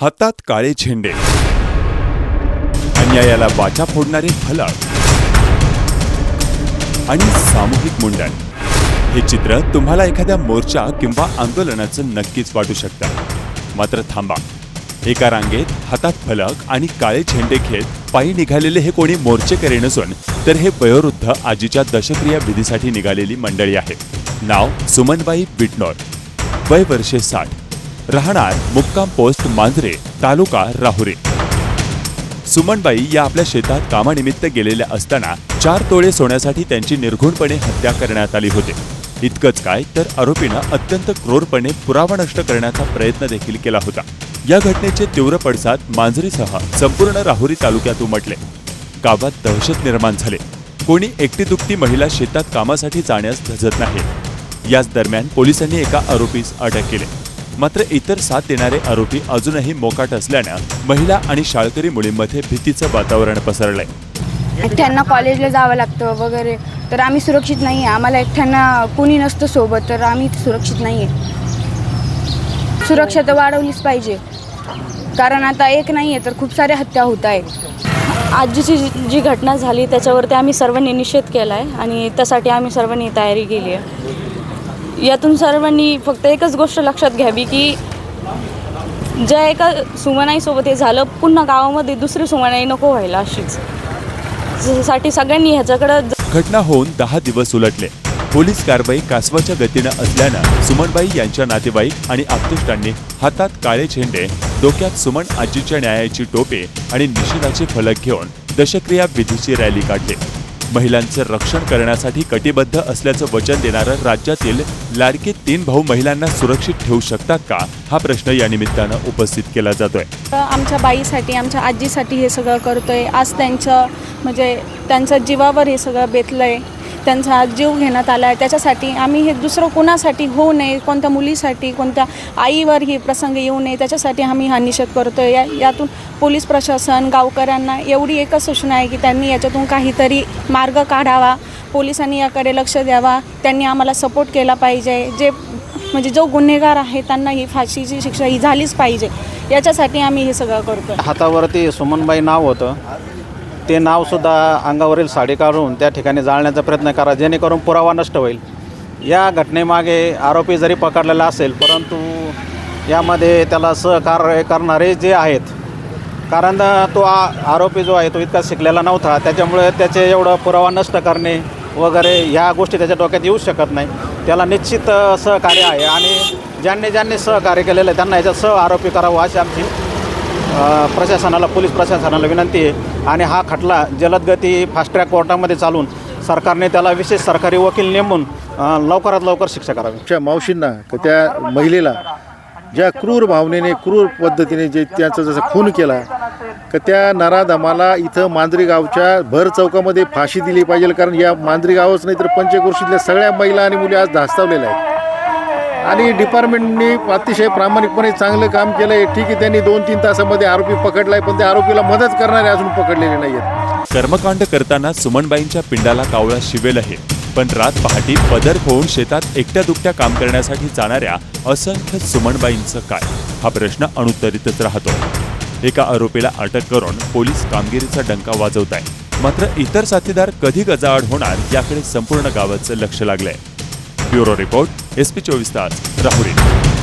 हातात काळे झेंडे. अन्यायाला वाचा फोडणारे फलक. आणि सामूहिक मुंडन. हे चित्र तुम्हाला एखाद्या मोर्चा किंवा आंदोलनाचं नक्कीच वाटू शकतं. मात्र थांबा. एका रांगेत हातात फलक आणि काळे झेंडे घेत पायी निघालेले हे कोणी मोर्चेकरी नसून तर हे वयोवृद्ध आजीच्या दशक्रिया विधीसाठी निघालेली मंडळी आहे नाव सुमनबाई बिटनोर. वय वर्षे साठ. राहणार मुक्काम पोस्ट मांजरे तालुका राहुरे. सुमनबाई या आपल्या शेतात कामानिमित्त गेलेल्या असताना चार तोळे सोन्यासाठी त्यांची निर्घुणपणे हत्या करण्यात आली होती. इतकंच काय तर आरोपीनं अत्यंत क्रोरपणे पुरावा नष्ट करण्याचा प्रयत्न देखील केला होता. या घटनेचे तीव्र पडसाद मांजरीसह संपूर्ण राहुरी तालुक्यात उमटले. गावात दहशत निर्माण झाले. कोणी एकटी दुकटी महिला शेतात कामासाठी जाण्यास धजत नाही. याच दरम्यान पोलिसांनी एका आरोपीस अटक केली. मात्र इतर साथ देणारे आरोपी अजूनही मोकाट असल्यानं महिला आणि शाळकरी मुलींमध्ये भीतीचं वातावरण पसरलंय. एकट्यांना कॉलेजला जावं लागतं वगैरे तर आम्ही सुरक्षित नाही आहे आम्हाला एकट्यांना कुणी नसतं सोबत तर आम्ही सुरक्षित नाही आहे सुरक्षा तर वाढवलीच पाहिजे. कारण आता एक नाही आहे तर खूप साऱ्या हत्या होत आहे आजीची जी जी घटना झाली त्याच्यावरती आम्ही सर्वांनी निषेध केला आहे आणि त्यासाठी आम्ही सर्वांनी तयारी केली आहे. यातून सर्वांनी फक्त एकच गोष्ट लक्षात घ्यावी की ज्या एका सुमनाईसोबत हे झालं पुन्हा गावामध्ये दुसरी सुमनाई नको व्हायला अशीच. साठी सगळ्यांनी ह्याच्याकडं घटना होऊन दहा दिवस उलटले. पोलीस कारवाई कासवाच्या गतीनं असल्यानं सुमनबाई यांच्या नातेवाईक आणि आप्तेष्टांनी हातात काळे झेंडे डोक्यात सुमन आजीच्या न्यायाची टोपे आणि निषेधाचे फलक घेऊन दशक्रिया विधीची रॅली काढली. महिलांचं रक्षण करण्यासाठी कटिबद्ध असल्याचं वचन देणारं राज्यातील लाडके तीन भाऊ महिलांना सुरक्षित ठेवू शकतात का? हा प्रश्न या निमित्तानं उपस्थित केला जातोय. आमच्या बाईसाठी आमच्या आजीसाठी हे सगळं करतोय. आज त्यांचं म्हणजे त्यांच्या जीवावर हे सगळं बेतलं आहे त्यांचा आज जीव घेण्यात आला आहे. त्याच्यासाठी आम्ही हे दुसरं कोणासाठी होऊ नये कोणत्या मुलीसाठी कोणत्या आईवर ही प्रसंग येऊ नये त्याच्यासाठी आम्ही हा निषेध करतो आहे या यातून पोलीस प्रशासन गावकऱ्यांना एवढी एकच सूचना आहे की त्यांनी याच्यातून काहीतरी मार्ग काढावा. पोलिसांनी याकडे लक्ष द्यावा. त्यांनी आम्हाला सपोर्ट केला पाहिजे. जे म्हणजे जो गुन्हेगार आहे त्यांना ही फाशीची शिक्षा ही झालीच पाहिजे. याच्यासाठी आम्ही हे सगळं करतो हातावरती सुमनबाई नाव होतं. ते नावसुद्धा अंगावरील साडी काढून त्या ठिकाणी जाळण्याचा प्रयत्न करा जेणेकरून पुरावा नष्ट होईल. या घटनेमागे आरोपी जरी पकडलेला असेल परंतु यामध्ये त्याला सहकार्य करणारे जे आहेत कारण तो आ आरोपी जो आहे तो इतका शिकलेला नव्हता त्याच्यामुळे त्याचे एवढं पुरावा नष्ट करणे वगैरे ह्या गोष्टी त्याच्या डोक्यात येऊ शकत नाही. त्याला निश्चित सहकार्य आहे आणि ज्यांनी ज्यांनी सहकार्य केलेलं आहे त्यांना याच्यात सह आरोपी करावं अशी आमची प्रशासनाला पोलीस प्रशासनाला विनंती आहे. आणि हा खटला जलदगती फास्ट ट्रॅक कोर्टामध्ये चालून सरकारने त्याला विशेष सरकारी वकील नेमून लवकरात लवकर शिक्षा करावी. त्या मावशींना का त्या महिलेला ज्या क्रूर भावनेने क्रूर पद्धतीने जे त्याचा जसा खून केला का त्या नराधमाला इथं मांजरी गावच्या भर चौकामध्ये फाशी दिली पाहिजे कारण या मांजरी गावच नाही तर पंचक्रोशीतल्या सगळ्या महिला आणि मुली आज धास्तावलेल्या आहेत. आणि डिपार्टमेंटनी अतिशय प्रामाणिकपणे चांगलं काम केलं आहे ठीक आहे त्यांनी दोन तीन तासामध्ये आरोपी पकडलाय पण त्या आरोपीला मदत करणारे अजून पकडलेले नाही आहेत कर्मकांड करताना सुमनबाईंच्या पिंडाला कावळा शिवेल आहे. पण रात पहाटी पदर होऊन शेतात एकट्या दुकट्या काम करण्यासाठी जाणाऱ्या असंख्य सुमनबाईंचं काय? हा प्रश्न अनुत्तरितच राहतो. एका आरोपीला अटक करून पोलीस कामगिरीचा डंका वाजवत आहे मात्र इतर साथीदार कधी गजाआड होणार याकडे संपूर्ण गावाचं लक्ष लागलंय. ब्युरो रिपोर्ट एसपी चोवीस तास राहुरी